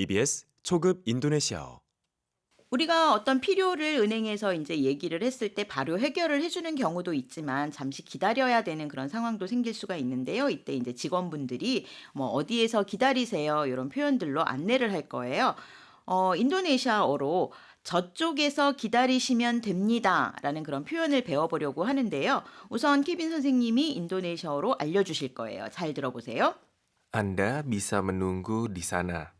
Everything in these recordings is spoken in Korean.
EBS 초급 인도네시아어 우리가 어떤 필요를 은행에서 이제 얘기를 했을 때 바로 해결을 해주는 경우도 있지만 잠시 기다려야 되는 그런 상황도 생길 수가 있는데요. 이때 이제 직원분들이 뭐 어디에서 기다리세요 이런 표현들로 안내를 할 거예요. 어, 인도네시아어로 저쪽에서 기다리시면 됩니다 라는 그런 표현을 배워보려고 하는데요. 우선 케빈 선생님이 인도네시아어로 알려주실 거예요. 잘 들어보세요. Anda bisa menunggu di sana.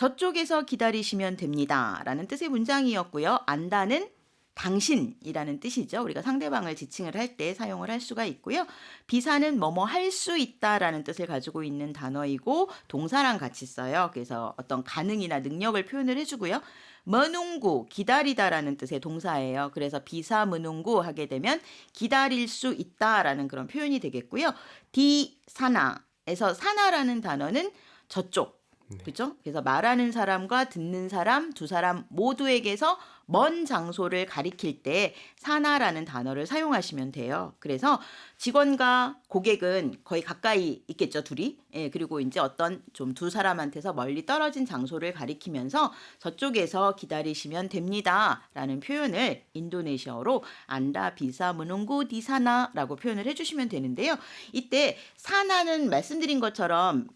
저쪽에서 기다리시면 됩니다. 라는 뜻의 문장이었고요. 안다는 당신이라는 뜻이죠. 우리가 상대방을 지칭을 할 때 사용을 할 수가 있고요. 비사는 뭐뭐 할 수 있다라는 뜻을 가지고 있는 단어이고 동사랑 같이 써요. 그래서 어떤 가능이나 능력을 표현을 해주고요. 머농구 기다리다라는 뜻의 동사예요. 그래서 비사 머농구 하게 되면 기다릴 수 있다라는 그런 표현이 되겠고요. 디 사나에서 사나라는 단어는 저쪽 그죠? 그래서 말하는 사람과 듣는 사람 두 사람 모두에게서 먼 장소를 가리킬 때 사나라는 단어를 사용하시면 돼요. 그래서 직원과 고객은 거의 가까이 있겠죠, 둘이. 예, 그리고 이제 어떤 좀 두 사람한테서 멀리 떨어진 장소를 가리키면서 저쪽에서 기다리시면 됩니다라는 표현을 인도네시아어로 안다 비사 무농구 디사나라고 표현을 해 주시면 되는데요. 이때 사나는 말씀드린 것처럼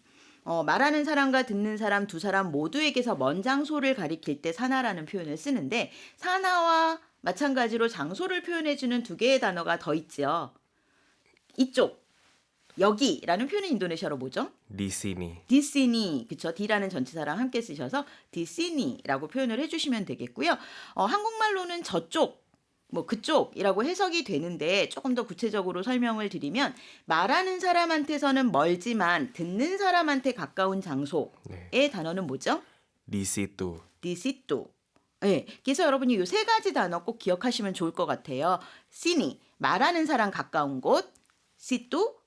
어, 말하는 사람과 듣는 사람 두 사람 모두에게서 먼 장소를 가리킬 때 사나라는 표현을 쓰는데 사나와 마찬가지로 장소를 표현해주는 두 개의 단어가 더 있죠. 이쪽 여기라는 표현은 인도네시아로 뭐죠? Sini. 디시니 그쵸 디라는 전치사랑 함께 쓰셔서 디시니라고 표현을 해주시면 되겠고요. 어, 한국말로는 저쪽 뭐 그쪽이라고 해석이 되는데 조금 더 구체적으로 설명을 드리면 말하는 사람한테서는 멀지만 듣는 사람한테 가까운 장소의 네. 단어는 뭐죠? Situ. 디시또. 네, 그래서 여러분이 이세 가지 단어 꼭 기억하시면 좋을 것 같아요. 시니 말하는 사람 가까운 곳, 시또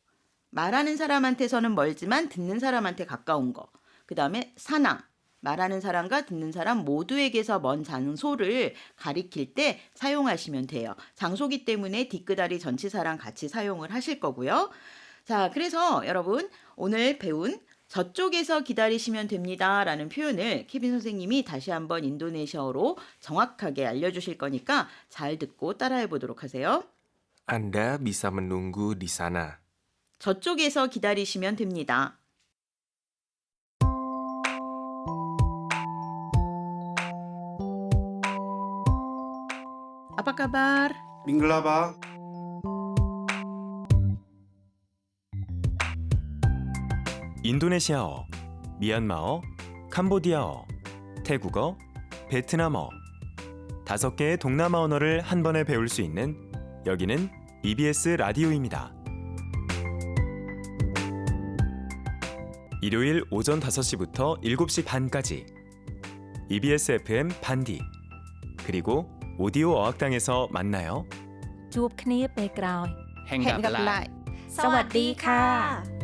말하는 사람한테서는 멀지만 듣는 사람한테 가까운 거. 그 다음에 사나 말하는 사람과 듣는 사람 모두에게서 먼 장소를 가리킬 때 사용하시면 돼요. 장소기 때문에 뒤끄다리 전치사랑 같이 사용을 하실 거고요. 자, 그래서 여러분 오늘 배운 저쪽에서 기다리시면 됩니다. 라는 표현을 케빈 선생님이 다시 한번 인도네시아어로 정확하게 알려주실 거니까 잘 듣고 따라해 보도록 하세요. Anda bisa menunggu di sana. 저쪽에서 기다리시면 됩니다. Apa kabar? 인도네시아어, 미얀마어, 캄보디아어, 태국어, 베트남어 다섯 개의 동남아 언어를 한 번에 배울 수 있는 여기는 EBS 라디오입니다. 일요일 오전 5시부터 7시 반까지 EBS FM 반디 그리고 오디오 어학당에서 만나 요. จูบคนีไปกราว แห่งกับ Hẹn gặp ลา lại. สวัสดีค่ะ